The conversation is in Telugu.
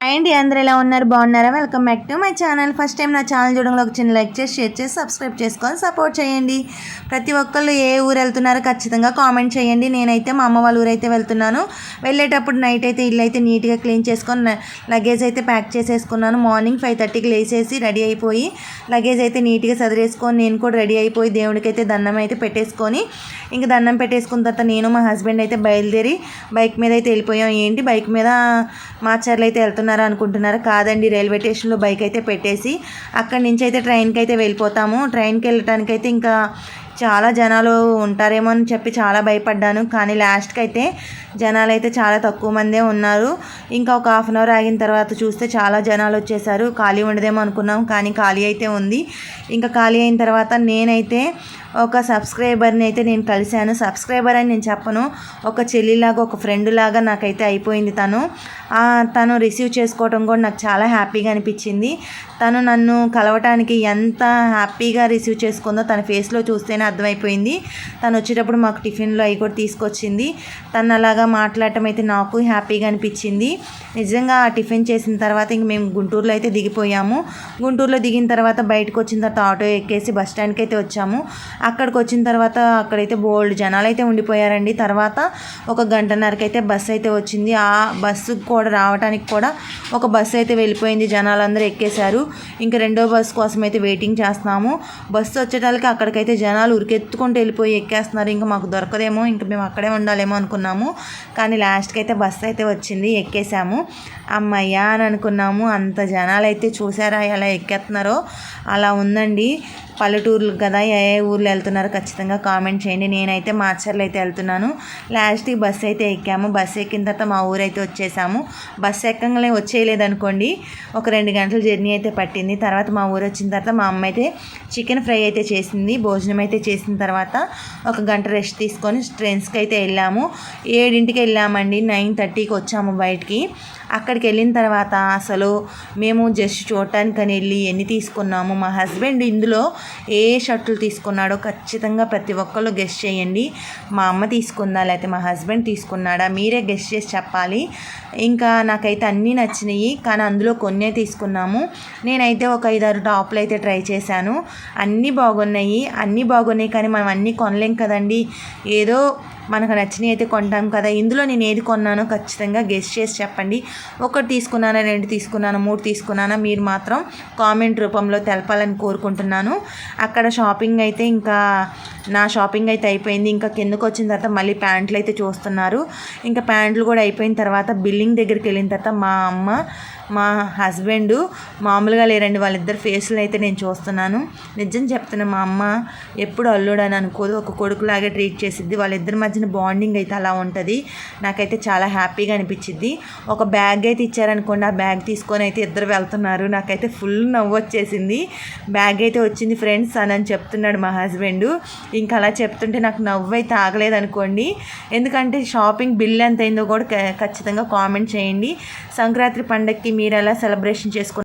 అండ్ అందరు ఎలా ఉన్నారు? బాగున్నారా? Welcome back to my channel first time నా ఛానల్ చూడంలో ఒక చిన్న లైక్ చేసి షేర్ చేసి సబ్స్క్రైబ్ చేసుకొని సపోర్ట్ చేయండి. ప్రతి ఒక్కళ్ళు ఏ ఊరు వెళ్తున్నారో ఖచ్చితంగా కామెంట్ చేయండి. నేనైతే మా అమ్మ వాళ్ళ ఊరు అయితే వెళ్తున్నాను. వెళ్ళేటప్పుడు నైట్ అయితే ఇల్లు అయితే నీట్గా క్లీన్ చేసుకొని లగేజ్ అయితే ప్యాక్ చేసేసుకున్నాను. మార్నింగ్ ఫైవ్ థర్టీకి లేచేసి రెడీ అయిపోయి లగేజ్ అయితే నీట్గా సదిరేసుకొని నేను కూడా రెడీ అయిపోయి దేవుడికి అయితే దండం అయితే పెట్టేసుకొని ఇంకా దండం పెట్టేసుకున్న తర్వాత నేను మా హస్బెండ్ అయితే బయలుదేరి బైక్ మీద అయితే వెళ్ళిపోయాం. ఏంటి? బైక్ మీద మాచర్లు అయితే వెళ్తున్నాను వెళ్తున్నారా అనుకుంటున్నారా? కాదండి రైల్వే స్టేషన్లో బైక్ అయితే పెట్టేసి అక్కడి నుంచి అయితే ట్రైన్కి అయితే వెళ్ళిపోతాము. ట్రైన్కి వెళ్ళటానికి అయితే ఇంకా చాలా జనాలు ఉంటారేమో అని చెప్పి చాలా భయపడ్డాను. కానీ లాస్ట్కి అయితే జనాలు అయితే చాలా తక్కువ మందే ఉన్నారు. ఇంకా ఒక హాఫ్ అన్ అవర్ ఆగిన తర్వాత చూస్తే చాలా జనాలు వచ్చేసారు. ఖాళీ ఉండదేమో అనుకున్నాం కానీ ఖాళీ అయితే ఉంది. ఇంకా ఖాళీ అయిన తర్వాత నేనైతే ఒక సబ్స్క్రైబర్ని అయితే నేను కలిశాను. సబ్స్క్రైబర్ అని నేను చెప్పను ఒక చెల్లిలాగా ఒక ఫ్రెండ్ లాగా నాకైతే అయిపోయింది తను. తను రిసీవ్ చేసుకోవడం కూడా నాకు చాలా హ్యాపీగా అనిపించింది. తను నన్ను కలవటానికి ఎంత హ్యాపీగా రిసీవ్ చేసుకుందో తన ఫేస్లో చూస్తేనే అర్థమైపోయింది. తను వచ్చేటప్పుడు మాకు టిఫిన్లో అవి కూడా తీసుకొచ్చింది. తను అలాగా మాట్లాడటం అయితే నాకు హ్యాపీగా అనిపించింది. నిజంగా ఆ టిఫిన్ చేసిన తర్వాత ఇంక మేము గుంటూరులో అయితే దిగిపోయాము. గుంటూరులో దిగిన తర్వాత బయటకు వచ్చిన తర్వాత ఆటో ఎక్కేసి బస్ స్టాండ్కి అయితే వచ్చాము. అక్కడికి వచ్చిన తర్వాత అక్కడైతే బోల్డ్ జనాలు అయితే ఉండిపోయారండి. తర్వాత ఒక గంటన్నరకైతే అయితే బస్సు అయితే వచ్చింది. ఆ బస్సు కూడా రావడానికి కూడా ఒక బస్సు అయితే వెళ్ళిపోయింది. జనాలందరూ ఎక్కేశారు. ఇంకా రెండో బస్సు కోసం అయితే వెయిటింగ్ చేస్తున్నాము. బస్సు వచ్చేటానికి అక్కడికైతే జనాలు ఉరికెత్తుకుంటూ వెళ్ళిపోయి ఎక్కేస్తున్నారు. ఇంకా మాకు దొరకదేమో ఇంకా మేము అక్కడే ఉండాలేమో అనుకున్నాము. కానీ లాస్ట్కి అయితే బస్సు అయితే వచ్చింది ఎక్కేసాము. అమ్మయ్యా అని అనుకున్నాము. అంత జనాలు అయితే చూసారా ఎలా ఎక్కేస్తున్నారో? అలా ఉందండి. పల్లెటూర్లు కదా ఏ ఏ ఊర్లో వెళ్తున్నారో ఖచ్చితంగా కామెంట్ చేయండి. నేనైతే మాచర్లు అయితే వెళ్తున్నాను. లాస్ట్కి బస్సు అయితే ఎక్కాము. బస్సు ఎక్కిన తర్వాత మా ఊరైతే వచ్చేసాము. బస్సు ఎక్కగానే వచ్చేయలేదనుకోండి ఒక రెండు గంటల జర్నీ అయితే పట్టింది. తర్వాత మా ఊరు వచ్చిన తర్వాత మా అమ్మ అయితే చికెన్ ఫ్రై అయితే చేసింది భోజనం అయితే చేసిన తర్వాత ఒక గంట రెస్ట్ తీసుకొని ట్రైన్స్కి అయితే వెళ్ళాము. ఏడింటికి వెళ్ళామండి నైన్ థర్టీకి వచ్చాము బయటికి. అక్కడికి వెళ్ళిన తర్వాత అసలు మేము జస్ట్ చూడటానికి వెళ్ళి ఎన్ని తీసుకున్నాము మా హస్బెండ్ ఇందులో ఏ షర్టులు తీసుకున్నాడో ఖచ్చితంగా ప్రతి ఒక్కళ్ళు గెస్ట్ చేయండి. మా అమ్మ తీసుకుందా లేకపోతే మా హస్బెండ్ తీసుకున్నాడా మీరే గెస్ట్ చేసి చెప్పాలి. ఇంకా నాకైతే అన్నీ నచ్చినాయి కానీ అందులో కొన్నే తీసుకున్నాము. నేనైతే ఒక ఐదారు టాప్లు అయితే ట్రై చేశాను. అన్నీ బాగున్నాయి అన్నీ బాగున్నాయి. కానీ మనం అన్నీ కొనలేం కదండి. ఏదో మనకు నచ్చినవి అయితే కొంటాం కదా. ఇందులో నేను ఏది కొన్నానో ఖచ్చితంగా గెస్ట్ చేసి చెప్పండి. ఒకటి తీసుకున్నానా రెండు తీసుకున్నానా మూడు తీసుకున్నానా మీరు మాత్రం కామెంట్ రూపంలో తెలపాలని కోరుకుంటున్నాను. అక్కడ షాపింగ్ అయితే ఇంకా నా షాపింగ్ అయితే అయిపోయింది. ఇంకా కిందకు వచ్చిన తర్వాత మళ్ళీ ప్యాంట్లు అయితే చూస్తున్నారు. ఇంకా ప్యాంట్లు కూడా అయిపోయిన తర్వాత బిల్లింగ్ దగ్గరికి వెళ్ళిన తర్వాత మా అమ్మ మా హస్బెండ్ మామూలుగా లేరండి. వాళ్ళిద్దరు ఫేస్లు అయితే నేను చూస్తున్నాను. నిజం చెప్తున్నా మా అమ్మ ఎప్పుడు అల్లుడు అని అనుకోదు. ఒక కొడుకులాగే ట్రీట్ చేసిద్ది. వాళ్ళిద్దరి మధ్య మధ్యన బాండింగ్ అయితే అలా ఉంటుంది. నాకైతే చాలా హ్యాపీగా అనిపించింది. ఒక బ్యాగ్ అయితే ఇచ్చారనుకోండి ఆ బ్యాగ్ తీసుకొని అయితే ఇద్దరు వెళ్తున్నారు. నాకైతే ఫుల్ నవ్వు వచ్చేసింది. బ్యాగ్ అయితే వచ్చింది ఫ్రెండ్స్ అని అని చెప్తున్నాడు మా హస్బెండ్. ఇంకా అలా చెప్తుంటే నాకు నవ్వు అయితే ఆగలేదు అనుకోండి ఎందుకంటే షాపింగ్ బిల్ ఎంత అయిందో కూడా ఖచ్చితంగా కామెంట్ చేయండి. సంక్రాంతి పండగకి మీరు ఎలా సెలబ్రేషన్ చేసుకున్నారు